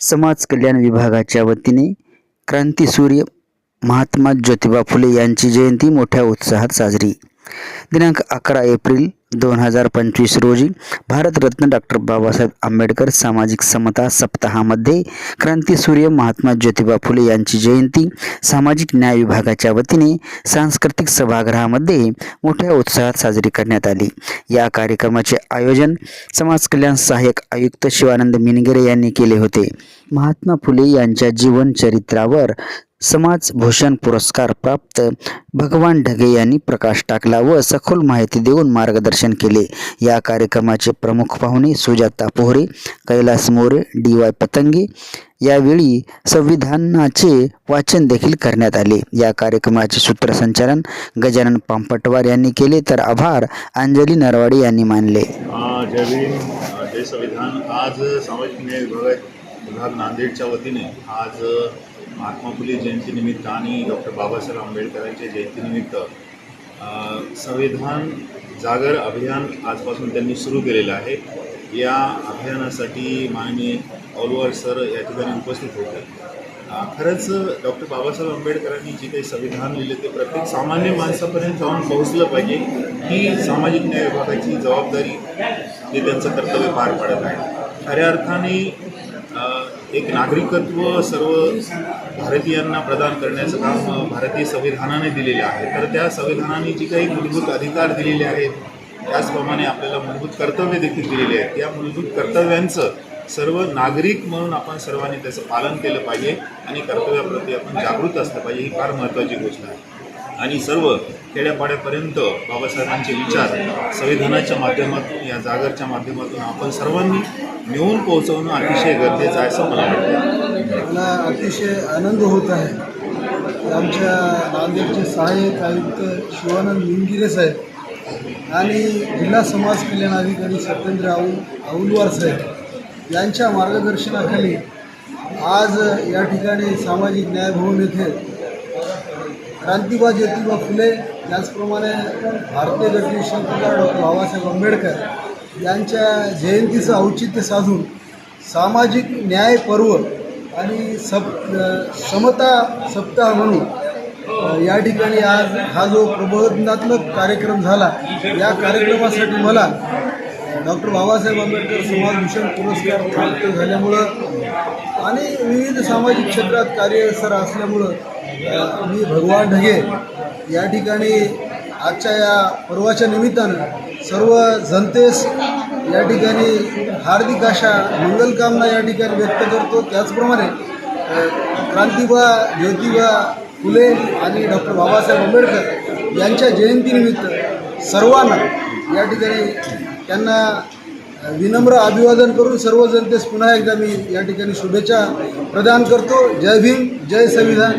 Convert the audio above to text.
समाज कल्याण विभागाच्या वतीने क्रांतीसूर्य महात्मा ज्योतिबा फुले यांची जयंती मोठ्या उत्साहात साजरी दिनांक अकरा एप्रिल दोन हजार पंचवीस रोजी भारतरत्न डॉक्टर बाबासाहेब आंबेडकर सामाजिक समता सप्ताहामध्ये क्रांतीसूर्य महात्मा ज्योतिबा फुले यांची जयंती सामाजिक न्याय विभागाच्या वतीने सांस्कृतिक सभागृहामध्ये मोठ्या उत्साहात साजरी करण्यात आली. या कार्यक्रमाचे आयोजन समाज कल्याण सहाय्यक आयुक्त शिवानंद मिनगिरे यांनी केले होते. महात्मा फुले यांच्या जीवन चरित्रावर समाजभूषण पुरस्कार प्राप्त भगवान ढगे यांनी प्रकाश टाकला व सखोल माहिती देऊन मार्गदर्शन केले. या कार्यक्रमाचे प्रमुख पाहुणे सुजाता पोहरे कैलास मोरे डी वाय पतंगे यावेळी संविधानाचे वाचन देखील करण्यात आले. या कार्यक्रमाचे सूत्रसंचालन गजानन पांपटवार यांनी केले. तर आभार अंजली नरवाडे यांनी मानले. संविधान आज सामाजिक न्याय विभाग विभाग नांदेडच्या वतीने आज महात्मा फुले जयंतीनिमित्त आणि डॉक्टर बाबासाहेब आंबेडकरांच्या जयंतीनिमित्त संविधान जागर अभियान आजपासून त्यांनी सुरू केलेलं आहे. या अभियानासाठी माननीय ऑलवर सर या ठिकाणी उपस्थित होते. खरंच डॉक्टर बाबासाहेब आंबेडकरांनी जे काही संविधान लिहिले ते प्रत्येक सामान्य माणसापर्यंत जाऊन पोहोचलं पाहिजे ही सामाजिक न्याय विभागाची जबाबदारी हे त्यांचं कर्तव्य पार पाडत आहे. खऱ्या अर्थाने एक नागरिकत्व सर्व भारतीयांना प्रदान करण्याचं काम भारतीय संविधानाने दिलेले आहे. तर त्या संविधानाने जी काही मूलभूत अधिकार दिलेले आहेत त्याचप्रमाणे आपल्याला मूलभूत कर्तव्य देखील दिलेली आहेत. या मूलभूत कर्तव्यांचं सर्व नागरिक म्हणून आपण सर्वांनी त्याचं पालन केलं पाहिजे आणि कर्तव्याप्रती आपण जागृत असलं पाहिजे ही फार महत्त्वाची गोष्ट आहे. आणि सर्व खेड्यापाड्यापर्यंत बाबासाहेबांचे विचार संविधानाच्या माध्यमातून या जागरच्या माध्यमातून आपण सर्वांनी नेऊन पोहोचवणं अतिशय गरजेचं आहे असं मला वाटतं. मला अतिशय आनंद होत आहे आमच्या नांदेडचे सहाय्यक आयुक्त शिवानंद निमगिरे साहेब आणि जिल्हा समाज कल्याण अधिकारी सत्येंद्र आऊ औलवार साहेब यांच्या मार्गदर्शनाखाली आज या ठिकाणी सामाजिक न्याय भवन येथे क्रांतिबा ज्योतिबा फुले त्याचप्रमाणे भारतीय घटनेशिल्पकार डॉक्टर बाबासाहेब आंबेडकर यांच्या जयंतीचं औचित्य साधून सामाजिक न्याय पर्व आणि सप समता सप्ताह म्हणून या ठिकाणी आज हा जो प्रबोधनात्मक कार्यक्रम झाला या कार्यक्रमासाठी मला डॉक्टर बाबासाहेब आंबेडकर समाजभूषण पुरस्कार प्राप्त झाल्यामुळं आणि विविध सामाजिक क्षेत्रात कार्यसर असल्यामुळं मी भगवान ढगे. या ठिकाणी आजच्या या पर्वाच्या निमित्तानं सर्व जनतेस या ठिकाणी हार्दिक अशा मंगलकामना या ठिकाणी व्यक्त करतो. त्याचप्रमाणे क्रांतिबा ज्योतिबा फुले आणि डॉक्टर बाबासाहेब आंबेडकर यांच्या जयंतीनिमित्त सर्वांना या ठिकाणी त्यांना विनम्र अभिवादन करून सर्व जनतेस पुन्हा एकदा मी या ठिकाणी शुभेच्छा प्रदान करतो. जय भीम जय संविधान.